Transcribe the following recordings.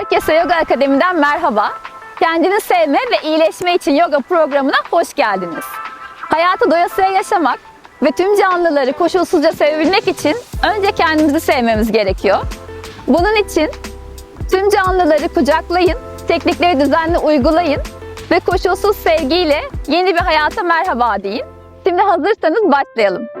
Herkese Yoga Akademi'den merhaba. Kendini sevme ve iyileşme için yoga programına hoş geldiniz. Hayatı doyasıya yaşamak ve tüm canlıları koşulsuzca sevebilmek için önce kendimizi sevmemiz gerekiyor. Bunun için tüm canlıları kucaklayın, teknikleri düzenli uygulayın ve koşulsuz sevgiyle yeni bir hayata merhaba deyin. Şimdi hazırsanız başlayalım.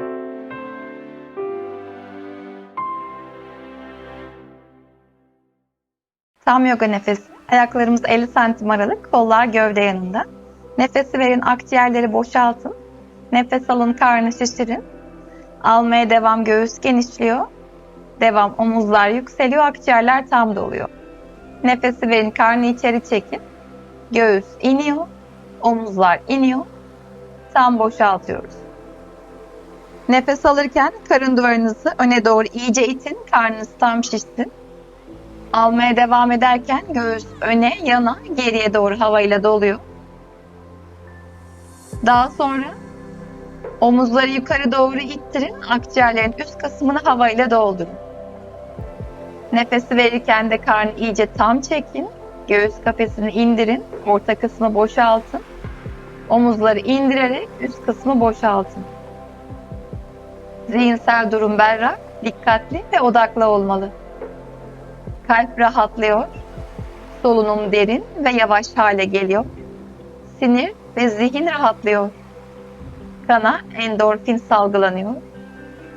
Tam yoga nefes. Ayaklarımız 50 santim aralık, kollar gövde yanında. Nefesi verin, akciğerleri boşaltın. Nefes alın, karnı şişirin. Almaya devam, göğüs genişliyor. Devam, omuzlar yükseliyor, akciğerler tam doluyor. Nefesi verin, karnı içeri çekin. Göğüs iniyor, omuzlar iniyor. Tam boşaltıyoruz. Nefes alırken karın duvarınızı öne doğru iyice itin, karnınız tam şişsin. Almaya devam ederken göğüs öne, yana, geriye doğru havayla doluyor. Daha sonra omuzları yukarı doğru ittirin, akciğerlerin üst kısmını havayla doldurun. Nefesi verirken de karnı iyice tam çekin. Göğüs kafesini indirin, orta kısmı boşaltın. Omuzları indirerek üst kısmı boşaltın. Zihinsel durum berrak, dikkatli ve odaklı olmalı. Kalp rahatlıyor. Solunum derin ve yavaş hale geliyor. Sinir ve zihin rahatlıyor. Kana endorfin salgılanıyor.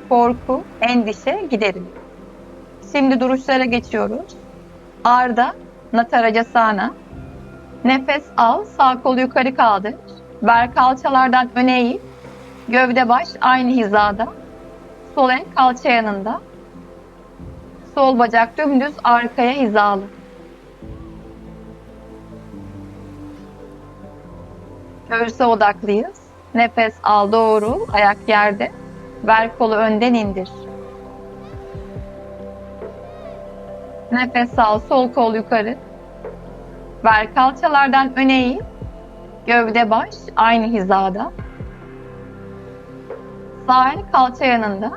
Korku, endişe gideriliyor. Şimdi duruşlara geçiyoruz. Arda, Natarajasana. Nefes al, sağ kolu yukarı kaldır. Ver kalçalardan öne eğil. Gövde baş aynı hizada. Sol el kalça yanında. Sol bacak dümdüz arkaya hizalı. Göğüse odaklıyız. Nefes al doğru, ayak yerde. Ver kolu önden indir. Nefes al, sol kol yukarı. Ver kalçalardan öne eğil. Gövde baş aynı hizada. Sağ el kalça yanında.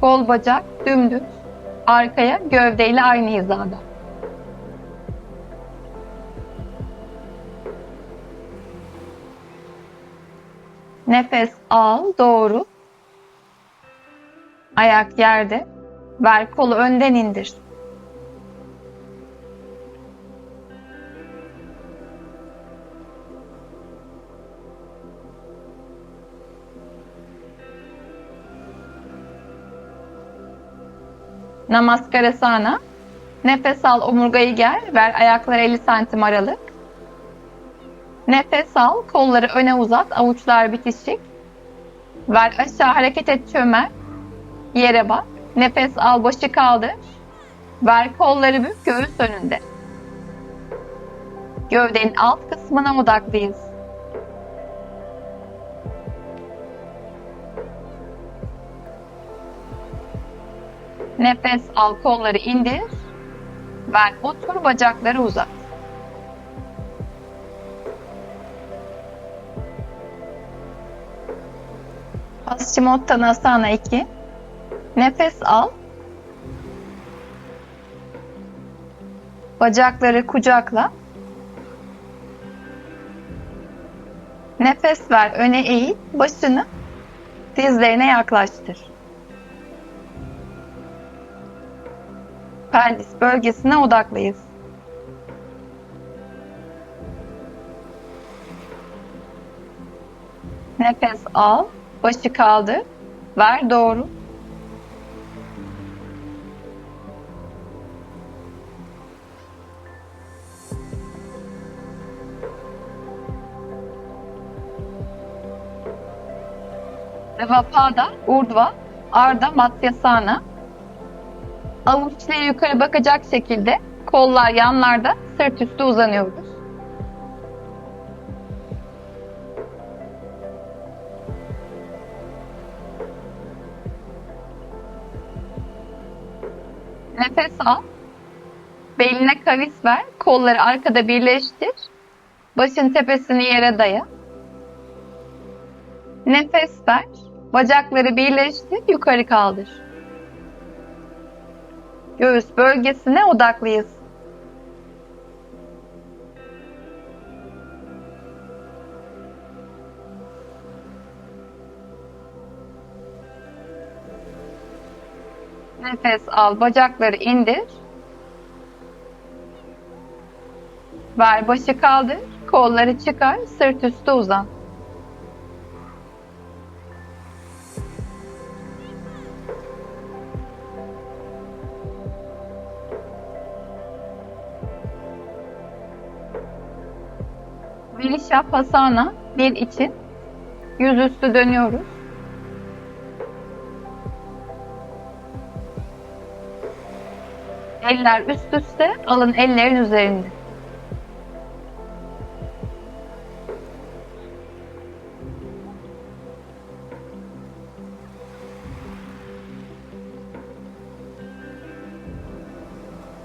Kol bacak dümdüz arkaya gövdeyle aynı hizada. Nefes al, doğru. Ayak yerde. Ver kolu önden indir. Namaskarasana. Nefes al, omurgayı gel. Ver ayaklar 50 santim aralık. Nefes al, kolları öne uzat, avuçlar bitişik. Ver aşağı hareket et çömel. Yere bak. Nefes al, başı kaldır. Ver kolları bük, göğüs önünde. Gövdenin alt kısmına odaklıyız. Nefes al, kolları indir. Ver, otur, bacakları uzat. Paschimottanasana 2. Nefes al. Bacakları kucakla. Nefes ver, öne eğil, başını dizlerine yaklaştır. Pelvis bölgesine odaklıyız. Nefes al, başı kaldır, ver doğru. Devapada, Urdhva, Ardha Matsyasana. Avuçları yukarı bakacak şekilde kollar yanlarda sırt üstü uzanıyoruz. Nefes al. Beline kavis ver. Kolları arkada birleştir. Başın tepesini yere daya. Nefes ver. Bacakları birleştir. Yukarı kaldır göğüs bölgesine odaklıyız. Nefes al, bacakları indir. Ver başı kaldır, kolları çıkar, sırt üstü uzan. Virishapasana bir için yüzüstü dönüyoruz. Eller üst üste, alın ellerin üzerinde.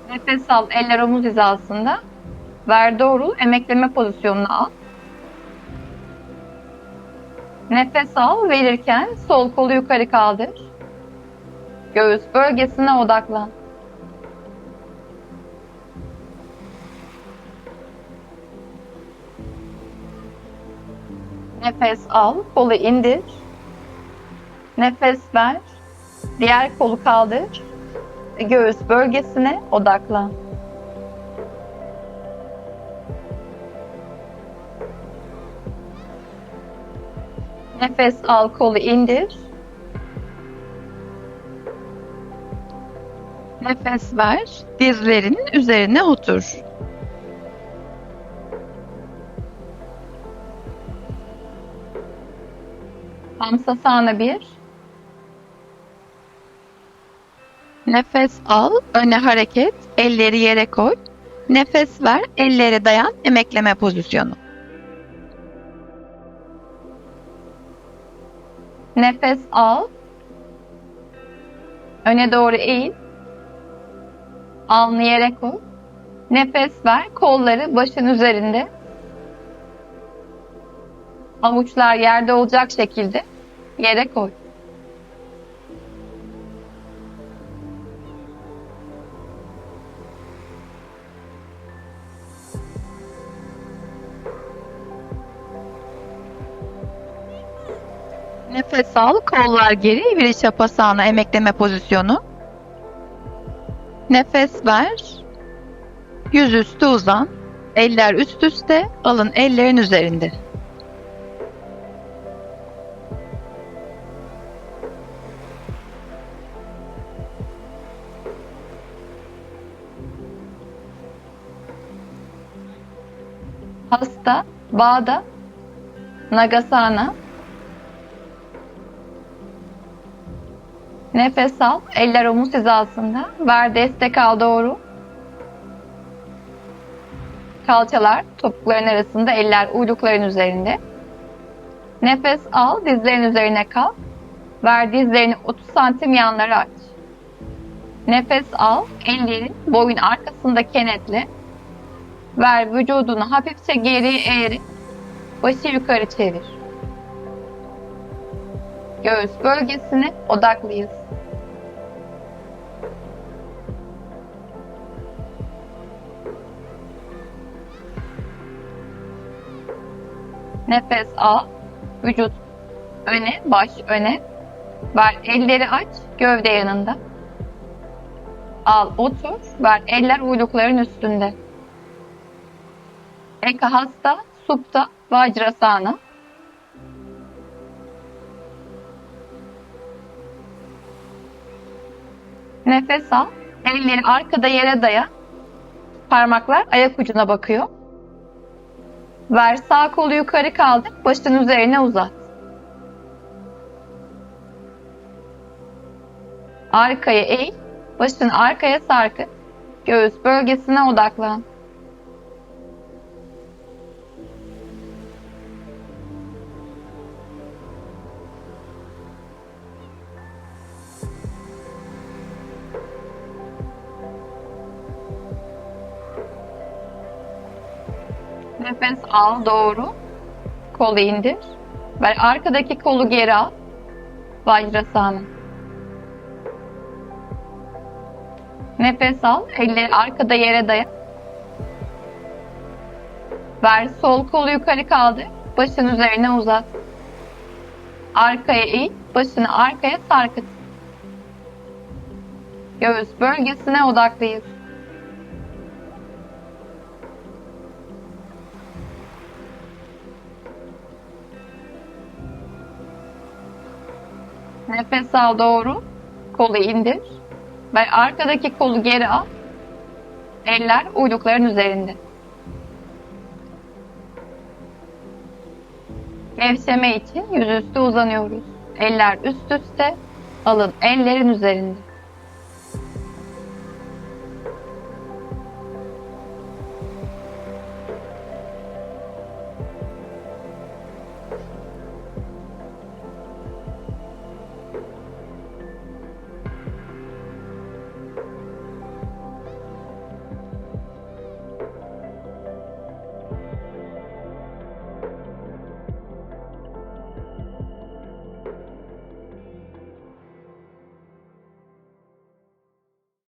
Nefes al, eller omuz hizasında. Ver doğrul, emekleme pozisyonuna al. Nefes al, verirken sol kolu yukarı kaldır. Göğüs bölgesine odaklan. Nefes al, kolu indir. Nefes ver. Diğer kolu kaldır. Göğüs bölgesine odaklan. Nefes al, kolu indir. Nefes ver. Dizlerinin üzerine otur. Hamsasana bir. Nefes al, öne hareket, elleri yere koy. Nefes ver, ellere dayan, emekleme pozisyonu. Nefes al. Öne doğru eğil. Alnı yere koy. Nefes ver, kolları başın üzerinde. Avuçlar yerde olacak şekilde yere koy. Nefes al, kollar geri, Virishapasana emekleme pozisyonu. Nefes ver. Yüzüstü uzan. Eller üst üste, alın ellerin üzerinde. Hasta, Bağda, Nagasana. Nefes al, eller omuz hizasında. Ver destek al doğru. Kalçalar topukların arasında, eller uylukların üzerinde. Nefes al, dizlerin üzerine kal. Ver dizlerini 30 santim yanlara aç. Nefes al, ellerin boyun arkasında kenetle. Ver vücudunu hafifçe geriye eğerek başı yukarı çevir. Göğüs bölgesine odaklıyız. Nefes al. Vücut öne, baş öne. Ver elleri aç, gövde yanında. Al, otur. Ver eller uylukların üstünde. Eka hasta, supta, vajrasana. Nefes al. Elleri arkada yere daya. Parmaklar ayak ucuna bakıyor. Ver sağ kolu yukarı kaldır. Başın üzerine uzat. Arkaya eğil. Başını arkaya sarkıt. Göğüs bölgesine odaklan. Nefes al doğru. Kolu indir. Ver arkadaki kolu geri al. Vajrasana. Nefes al. Elleri arkada yere dayan. Ver sol kolu yukarı kaldır. Başın üzerine uzat. Arkaya eğil. Başını arkaya sarkıt. Göğüs bölgesine odaklıyız. Nefes al doğru. Kolu indir. Ve arkadaki kolu geri al. Eller uylukların üzerinde. Gevşeme için yüzüstü uzanıyoruz. Eller üst üste, alın ellerin üzerinde.